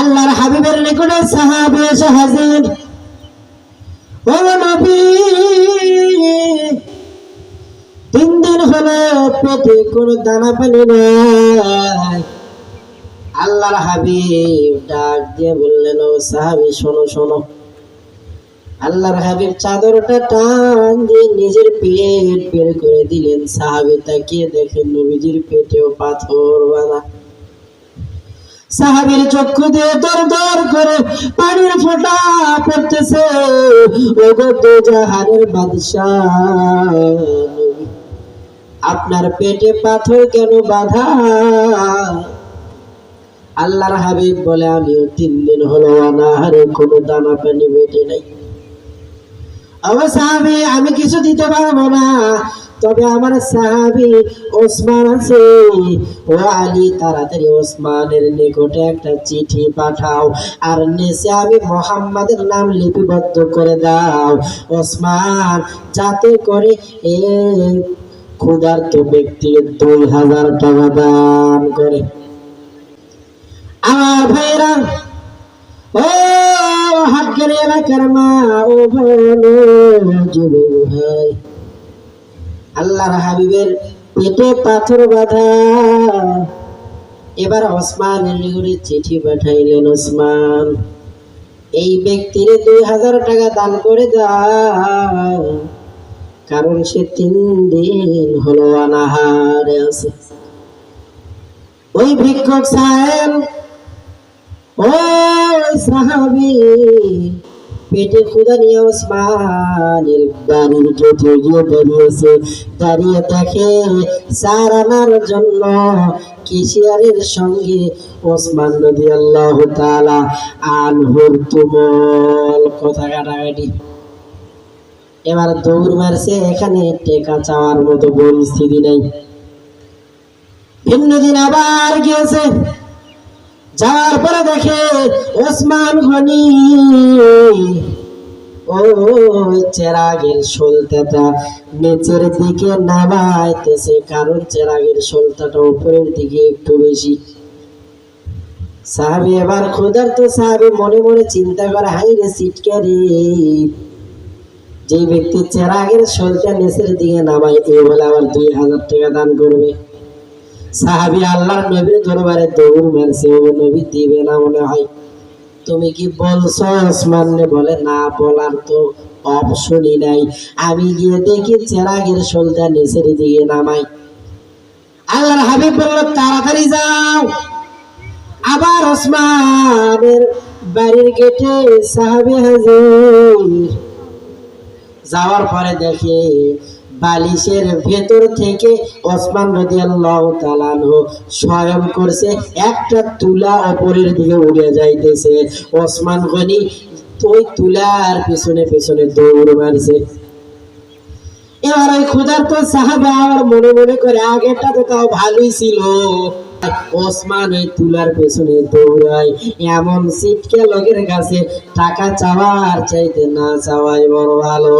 আল্লাহর হাবিবের নিকটে সাহাবি এসে হাজির ও তিন দিন হলো পেটে কোনো দানা পানি নাই। আল্লাহর হাবিব ডাক দিয়ে বললেন, ও সাহাবি, শোনো শোনো। আল্লাহর হাবিব চাদরটা টান দিয়ে নিজের পেট বের করে দিলেন। সাহাবি তাকিয়ে দেখেন নবীজির পেটেও পাথর বাঁধা। সাহাবির চক্ষু দিয়ে দর দর করে পানির ফোঁটা পড়তেছে। জাহানের বাদশাহ। আপনার পেটে পাথর কেন বাধা? আল্লাহর হাবিব বলে, আমিও তিন দিন হলো অনাহারে, কোনো দানা পানি পেটে নাই। অবশ্য আমি কিছু দিতে পারব না। তবে আমার সাহাবি ওসমান আছে। ও আলী তাড়াতাড়ি ওসমানের নিকটে একটা চিঠি পাঠাও। আর নেসে আমি মোহাম্মদের নাম লিপিবদ্ধ করে দাও। ওসমান, যাতে করে এ ক্ষুধার্ত ব্যক্তি দুই হাজার টাকা দান করে। আমার ভাইরা ও হাটকের এলাকার মা, ও ভাই। আল্লাহর হাবিবের পেটে পাথর বাঁধা। এবার ওসমানের নিগুড়ি চিঠি পাঠাইলেন, ওসমান, এই ব্যক্তির দুই হাজার টাকা দান করে দাও। কারণ সে তিন দিন হলো অনাহারে আছে। ওই ভিক্ষক সাহেব ও সাহাবি পেটে ক্ষুদা নিয়ে ওসমানের বাড়ির গেটে গিয়ে দাঁড়িয়েছে দাঁড়িয়ে চার আনার জন্য কেশিয়ারের সঙ্গে ওসমান নদী আল্লাহ তালা আনহুর তুমল কথা কাটাকাটি। এবার দৌড় মারছে, এখানে টেকা চাওয়ার মতো পরিস্থিতি নেই। ভিন্ন দিন আবার গিয়েছে। যাওয়ার পরে দেখে ওসমান গনি ওই চেরাগের সলতাটা নিচের দিকে নামাইতেছে, কারণ চেরাগের সলতাটা উপরের দিকে একটু বেশি। সাহাবি এবার খোদার তো সাহাবি মনে মনে চিন্তা করে হাই রে সিটকে রে যে ব্যক্তি চেরাগের সলতা নিচের দিকে নামায় এ বলে আবার দুই হাজার টাকা দান করবে। সাহাবি আল্লাহর নবীর দরবারে দৌড় মারছে, ও নবী দিবে না মনে হয়। তুমি কি বলছো? ওসমানে বলে, না বলার তো অপশনই নাই। আমি গিয়ে দেখি চেরাগের সলটা নিচের দিকে নামাই। আল্লাহর হাবিব বলল, তাড়াতাড়ি যাও। আবার ওসমানের বাড়ির গেটে সাহাবি হাজির। যাওয়ার পরে দেখে বালিশের ভেতর থেকে ওসমান রাদিয়াল্লাহু স্বয়ং করছে, একটা তুলা অপরের দিকে উড়ে যাইতেছে। ওসমান গনি ওই তুলার পেছনে পেছনে দৌড় মারছে। এবার ওই মনে মনে করে, আগেরটা তো তাও ভালোই ছিল। ওসমান ওই তুলার পেছনে দৌড়ায়, এমন সিটকে লোকের কাছে টাকা চাওয়ার চাইতে না চাওয়াই বড় ভালো।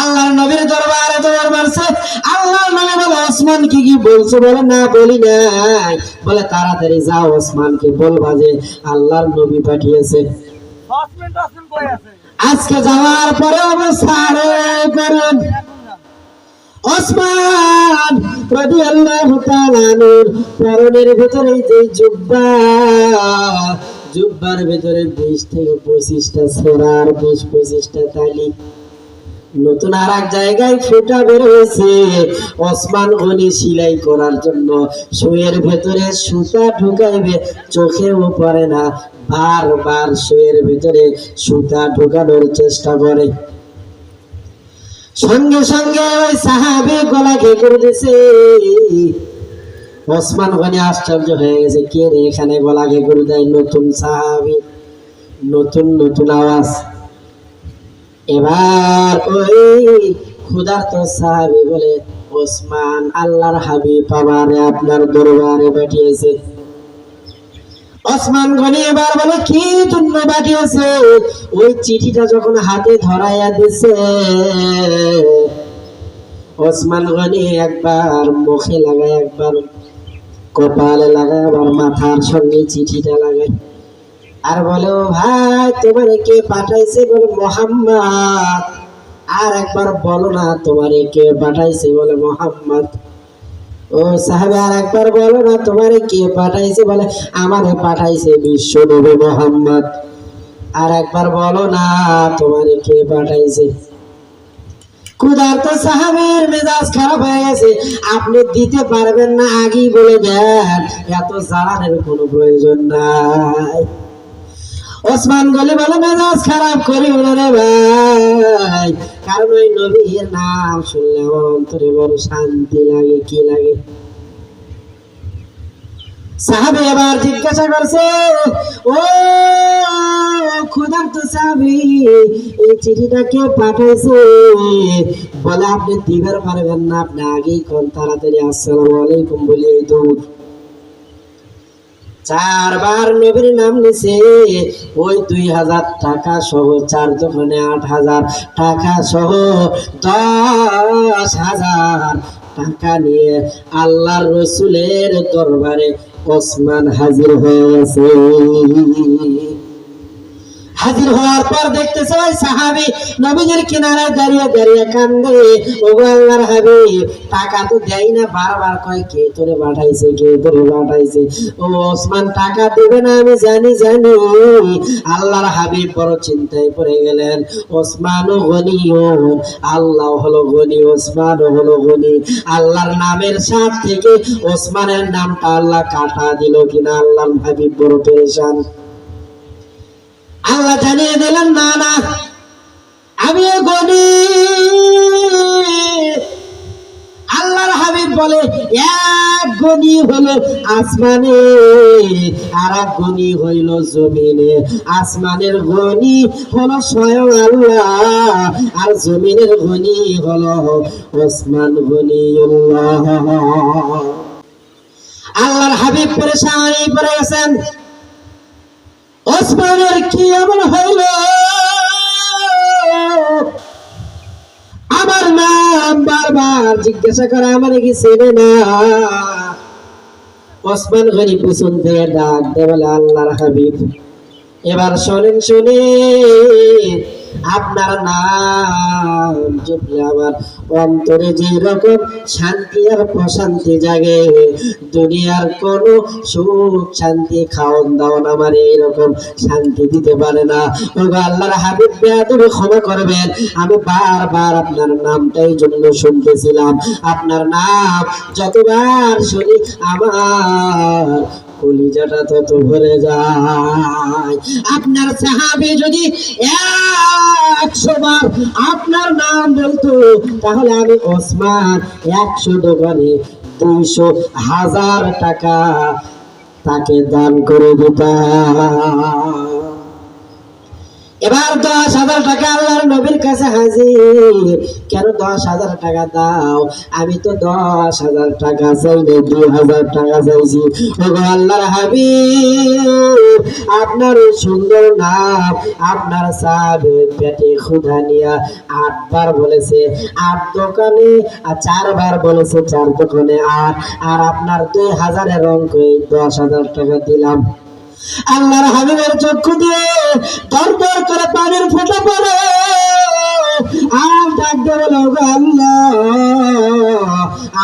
আল্লাহর নবীর দরবারে দৌড় মারছে। আল্লাহর নবী বলে ওসমান কি কি বলছো? বলে না বলি নাই। বলে তাড়াতাড়ি যাও ওসমানকে বলবা যে আল্লাহর নবী পাঠিয়েছে। আজকে যাওয়ার পরে অবস্থা আরও করেন ওসমান রাদিয়াল্লাহু তাআলা আনহুর পরনের ভিতরে যে জুব্বা জুব্বার ভিতরে বিশ থেকে পঁচিশটা সেরার বিশ পঁচিশটা তালি। নতুন আর এক জায়গায় ফুটা বের হয়েছে ওসমান গনি সিলাই করার জন্য শুয়ের ভেতরে সুতা ঢুকাইবে, চোখেও পড়ে না। বারবার শুয়ের ভেতরে সুতা ঢুকানোর চেষ্টা করে। সঙ্গে সঙ্গে ওই সাহাবি গলা ঘে করে দিছে। ওসমান গনি আশ্চর্য হয়ে গেছে, কে রে এখানে গলা ঘে করে দেয় নতুন সাহাবি? নতুন নতুন আওয়াজ। এবার ওই ক্ষুধার্ত সাহাবি বলে, ওসমান, আল্লাহর হাবিব আমারে আপনার দরবারে পাঠিয়েছে। ওসমান গনি এবার বলে, কি জন্য পাঠিয়েছে? ওই চিঠিটা যখন হাতে ধরাইয়া দিছে, ওসমান গনি একবার মুখে লাগায়, একবার কপালে লাগায়, আবার মাথার সঙ্গে চিঠিটা লাগায়। আর বলো, ভাই, তোমারে কে পাঠাইছে বলে মোহাম্মদ? আর একবার বলো না, তোমারে কে পাঠাইছে বলে মোহাম্মদ? ও সাহেব, আর একবার বলো না, তোমারে কে পাঠাইছে বলে আমারে পাঠাইছে বিশ্ব নবী মোহাম্মদ? আর একবার বলো না, তোমারে কে পাঠাইছে? ক্ষুধার্ত সাহাবের মেজাজ খারাপ হয়ে গেছে। আপনি দিতে পারবেন না আগেই বলে দেন, এত জ্বালানের কোনো প্রয়োজন নাই। ওসমান গলি বলে, মেজাজ খারাপ করি রে ভাই। কারণ ওই নবীর নাম শুনলে আমার অন্তরে বড় শান্তি লাগে, কি লাগে? সাহাবি জিজ্ঞাসা করছে, ও সাহাবি, এই চিঠিটা কে পাঠাইছে? বলে, আপনি দিবার পারবেন না, আপনি আগেই কোন, তাড়াতাড়ি, আসসালামু আলাইকুম বলে এই দৌড় চারবার নবীর নাম নিছে। ওই দুই হাজার টাকা সহ, চার দোকানে আট হাজার টাকা সহ, দশ হাজার টাকা নিয়ে আল্লাহর রসুলের দরবারে ওসমান হাজির হয়েছে। হাজির হওয়ার পর দেখতেছে ওই সাহাবি নবীজির কিনারায় দাঁড়িয়ে দাঁড়িয়ে কান্দে। ও আল্লাহর হাবিব, টাকা তো দেয় না, বারবার কয়, কে তোরে পাঠাইছে, কে তোরে পাঠাইছে? ও ওসমান, টাকা দেবে না, আমি জানি জানি। আল্লাহর হাবিব বড় চিন্তায় পড়ে গেলেন। ওসমানও গনি আল্লাহ হলো গনি ওসমানও হলো গনি। আল্লাহর নামের সাথ থেকে ওসমানের নামটা আল্লাহ কাটা দিল কিনা, আল্লাহর হাবিব বড় পেরেশান। আল্লাহ জানিয়ে দিলেন, না না, আমি গনি। আল্লাহর হাবিব বলে, এক গনি হলো আসমানে আর এক গনি হইল জমিনে। আসমানের গনি হলো স্বয়ং আল্লাহ আর জমিনের গনি হলো ওসমান গনি আল্লাহর হাবিব পরেশানি পড়ে গেছেন। ওসমানের কি এমন হইল? আমার নাম বারবার জিজ্ঞাসা করে আমার কি চেনে না? ওসমান গনি পিছন থেকে ডাক দে বলে, আল্লাহর হাবিব। এবার শোনেন শুনে আপনার নাম জপলে আমার অন্তরে যে রকম শান্তি আর প্রশান্তি জাগে, দুনিয়ার কোন সুখ শান্তি খাওয়ান দাওয়ান আমার এইরকম শান্তি দিতে পারে না। আল্লাহর হাবিব বেয়াদবি ক্ষমা করবেন। আমি বারবার আপনার নামটাই জন্য শুনতেছিলাম। আপনার নাম যতবার শুনি আমার কলিজাটা তত ভরে যায়। আপনার সাহাবি যদি একশো বার আপনার নাম বলতো, তাহলে আমি ওসমান একশো দোকানে দুইশো হাজার টাকা তাকে দান করে দিতাম। এবার দশ হাজার টাকা আল্লাহর নবীর কাছে হাজির। কেন দশ হাজার টাকা দাও? আমি তো দশ হাজার টাকা চাই না দুই হাজার টাকা চাইছি। আল্লাহর হাবিব, আপনার সুন্দর নাম, আপনার সাবে পেটে ক্ষুধা নিয়া আটবার বলেছে, আট দোকানে, আর চারবার বলেছে, চার দোকানে আট। আর আপনার দুই হাজারের অঙ্ক দশ হাজার টাকা দিলাম। আল্লাহর হাবিবের চক্ষু দিয়ে দর করে পানির ফোঁটা পড়ে। আর ডাকতে বলো আল্লাহ,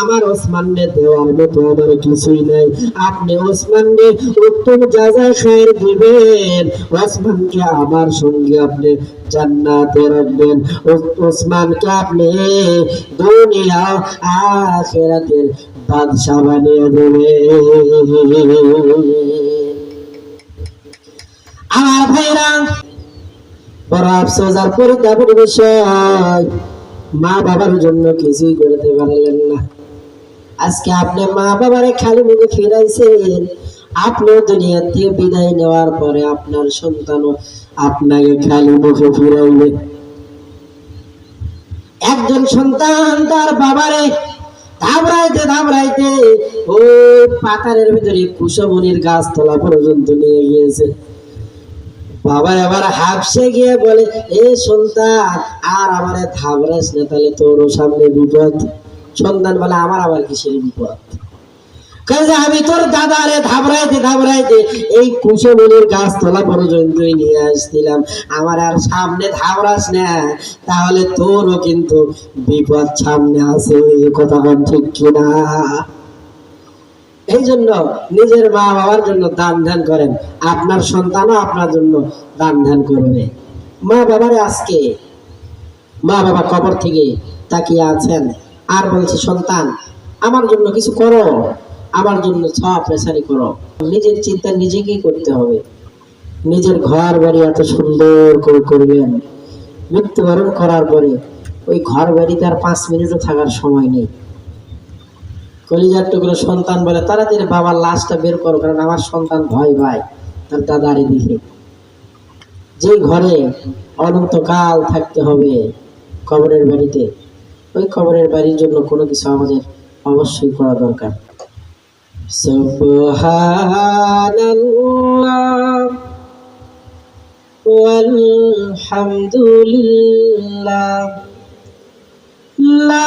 আমার ওসমানকে দেওয়ার মতো আমার কিছুই নাই। আপনি ওসমানকে উত্তম যাজা দিবেন। ওসমানকে আমার সঙ্গে আপনি জান্নাতে রাখবেন। ওসমানকে আপনি দুনিয়া, আখেরাতের বাদশা বানিয়ে দেবেন। আমার ভাইরা বড় আফসোস আর পরিতাপের বিষয় মা বাবার জন্য কিছুই করতে পারলেন না আজকে আপনি মা খালি মুখে আপনিও দুনিয়া থেকে বিদায় নেওয়ার পরে আপনার সন্তানও আপনাকে খালি মুখে ফিরাইবে একজন সন্তান তার বাবারে ধাবড়াইতে ধাবড়াইতে ওই পাতারের ভিতরে কুশমনির গাছতলা পর্যন্ত নিয়ে গিয়েছে। বাবা এবার হাফসে গিয়ে বলে, এ সন্তান আর আমার থাবড়াস না, তাহলে তোর সামনে বিপদ। সন্তান বলে, আমার আবার কিসের বিপদ? কাজে আমি তোর দাদারে ধাবড়াইতে ধাবড়াইতে এই কুশমনির গাছতলা পর্যন্তই নিয়ে আসছিলাম। আমার আর সামনে ধাবড়াস না, তাহলে তোরও কিন্তু বিপদ সামনে আছে। কথা বল ঠিক কিনা? এই জন্য নিজের মা বাবার জন্য দান ধ্যান করেন। আপনার সন্তানও আপনার জন্য দান ধ্যান করবে। মা বাবারে আজকে, মা বাবা কবর থেকে তাকিয়ে আছেন। আর বলছে, সন্তান, আমার জন্য কিছু করো। আমার জন্য সব প্রেসারি করো। নিজের চিন্তা নিজেকেই করতে হবে। নিজের ঘর বাড়ি এত সুন্দর করে করবেন। মৃত্যুবরণ করার পরে ওই ঘর বাড়িতে আর পাঁচ মিনিটও থাকার সময় নেই। কলিজার টুকরো সন্তান বলে তাড়াতাড়ি বাবার লাশটা বের করো, কারণ আমার সন্তান ভয় পায়, তার দাদারে দিকে যে ঘরে অনন্তকাল থাকতে হবে কবরের বাড়িতে, ওই কবরের বাড়ির জন্য কোনো কিছু আমাদের অবশ্যই করা দরকার। লা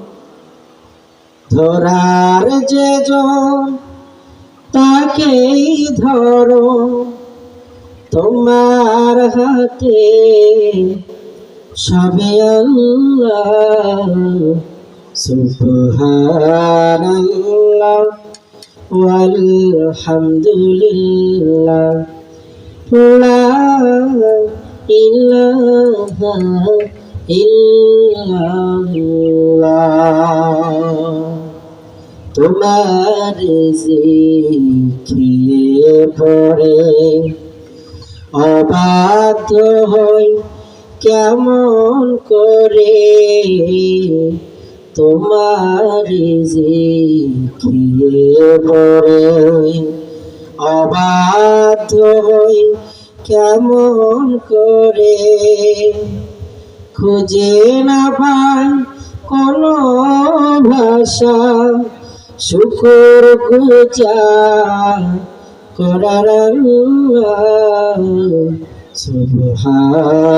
ধরার যে তাকেই ধরো। তোমার হাতে সবে আল্লাহ সুবহানাল্লাহ ইল্লাল্লাহ। তোমার জিকিরে পড়ে অবাধ্য হই কেমন করে তোমার জিকিরে পড়ে অবাধ্য হই কেমন করে খুঁজে না পাই কোনো ভাষা শুকুর গুজার করার সুবহানাল্লাহ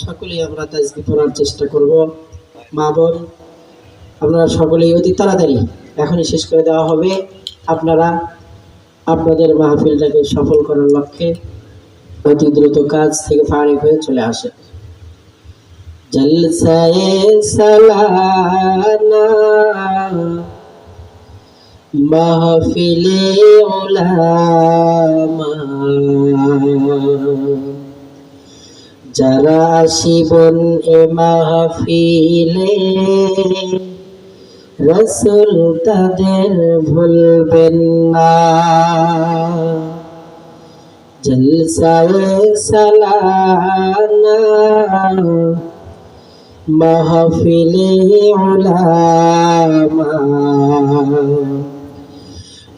সকলেই আমরা তাজবি পড়ার চেষ্টা করব। মা বোন, আপনারা সকলেই অতি তাড়াতাড়ি এখনই শেষ করে দেওয়া হবে। আপনারা আপনাদের মাহফিলটাকে সফল করার লক্ষ্যে অতি দ্রুত কাজ থেকে ফারিক হয়ে চলে আসে। মাহফিলে যারা আসিবন এ মাহফিলে রসুল তাদের ভুলবেন না। জলসায়ে সালানা মাহফিলে উলামা।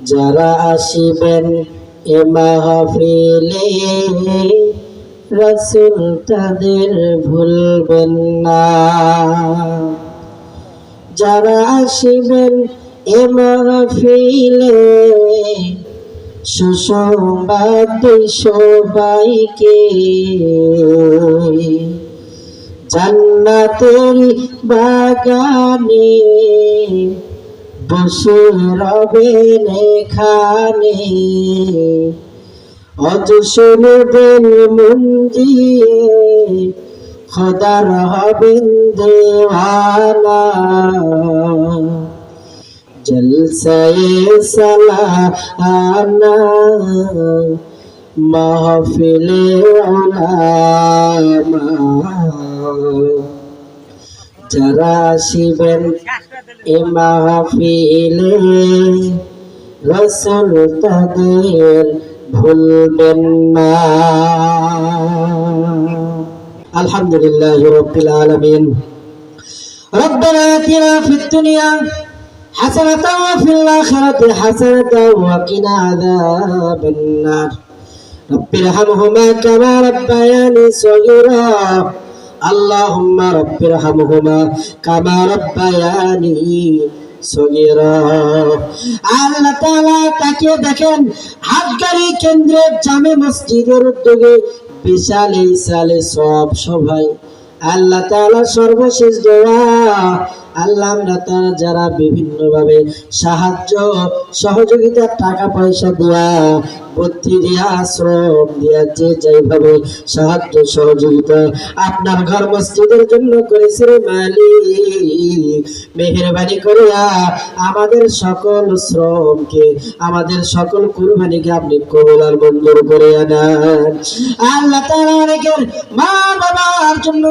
যারা আসিবেন এ মাহফিলে রসুল তাদের ভুলবেন না। যারা আসিবেন এ মাহফিলে, সুসংবাদ সবাইকে। জান্নাতের বাগানে বসে রবেন এখানে। অজ শুনবেন মন দিয়ে খোদার হবেন দেওয়ানা জলসায়ে সালানা মাহফিলে উলামা যারা আসিবেন এ মাহফিলে, রসুল তাদের ভুলবেন না। আলহামদুলিল্লাহ রব্বিল আলামিন ربنا آتنا في الدنيا حسنة وفي الآخرة حسنة وقنا عذاب النار رب ارحمهما كما ربياني صغيرا اللهم رب ارحمهما كما ربياني সগীরা আল্লাহ তাআলা তাকিয়ে দেখেন হাটগাড়ি কেন্দ্রের জামে মসজিদের উদ্যোগে বিশাল এই সালে সব সবাই আল্লাহ তাআলা সর্বশেষ দোয়া। আল্লাহ আমরা তারা যারা বিভিন্নভাবে সাহায্য সহযোগিতা টাকা পয়সা দেয়া আপনার ঘর মসজিদের জন্য মেহরবানি করিয়া আমাদের সকল শ্রমকে, আমাদের সকল কুরবানিকে আপনি কবুল আর মঞ্জুর করে আনেন আল্লাহ অনেকের মা বাবার জন্য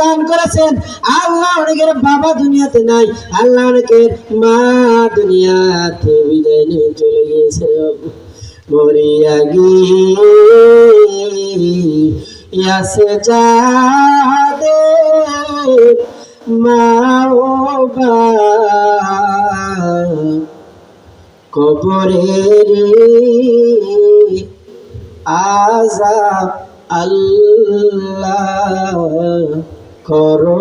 দান করেছেন। আল্লাহ অনেকের বাবা দুনিয়াতে নাই, আল্লাহ অনেকের মা দুনিয়াতে বিদায় নিয়ে চলে গিয়েছে। মরিয়া গিয়াছে যাদে মা ও বা। কবরের আজাব আল্লাহ করো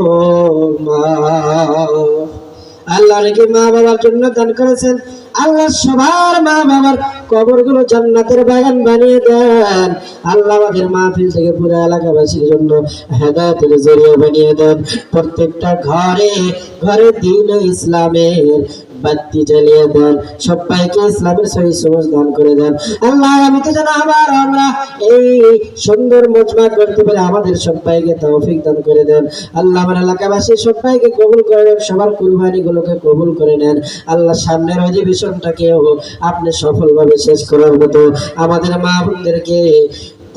আল্লাহ নাকি মা বাবার জন্য দান করেছেন। আল্লাহ সবার মা বাবার কবরগুলো জান্নাতের বাগান বানিয়ে দেন। আল্লাহ আমাদের মাহফিল থেকে পুরো এলাকাবাসীর জন্য হেদায়তের জরিয়া বানিয়ে দেন। প্রত্যেকটা ঘরে ঘরে দিন ইসলামের বাতি জ্বালিয়ে দেন, সবাইকে ইসলামের সহি সমাজ দান করে দেন। আল্লাহ, আমি তো যেন আবার আমরা এই সুন্দর মজমা করতে পারে আমাদের সবাইকে তৌফিক দান করে দেন। আল্লাহ, আমার এলাকাবাসী সবাইকে কবুল করে নেন, সবার কুরবানি গুলোকে কবুল করে নেন। আল্লাহ, সামনের অধিবেশনটাকেও আপনি সফলভাবে শেষ করার মতো আমাদের মা বোনদেরকে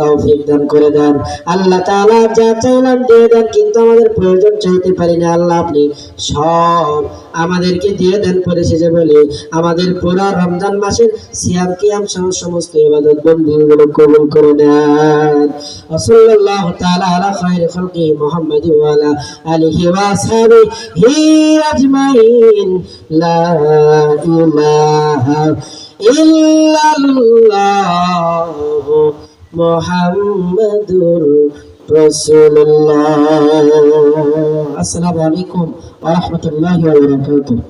তৌফিক দান করে দেন। আল্লাহ তাআলা যা চাইলাম দিয়ে দেন, কিন্তু আমাদের প্রয়োজন চাইতে পারি না। আল্লাহ আপনি সব আমাদেরকে দিয়ে দেন পরিশেষে বলি, আমাদের পুরো রমজান মাসের সিয়াম, কিয়াম সহ সমস্ত ইবাদত বন্দিগুলো কবুল করে নেন। ওসল্লাল্লাহু তাআলা আলা খায়রি খালকি মুহাম্মাদ ওয়া আলা আলিহি ওয়া আসহাবিহি আজমাইন। লা ইলাহা ইল্লাল্লাহু মোহাম্মদুর রসুল্লাহ আসসালামু আলাইকুম ওয়া রাহমাতুল্লাহি ওয়া বারাকাতুহু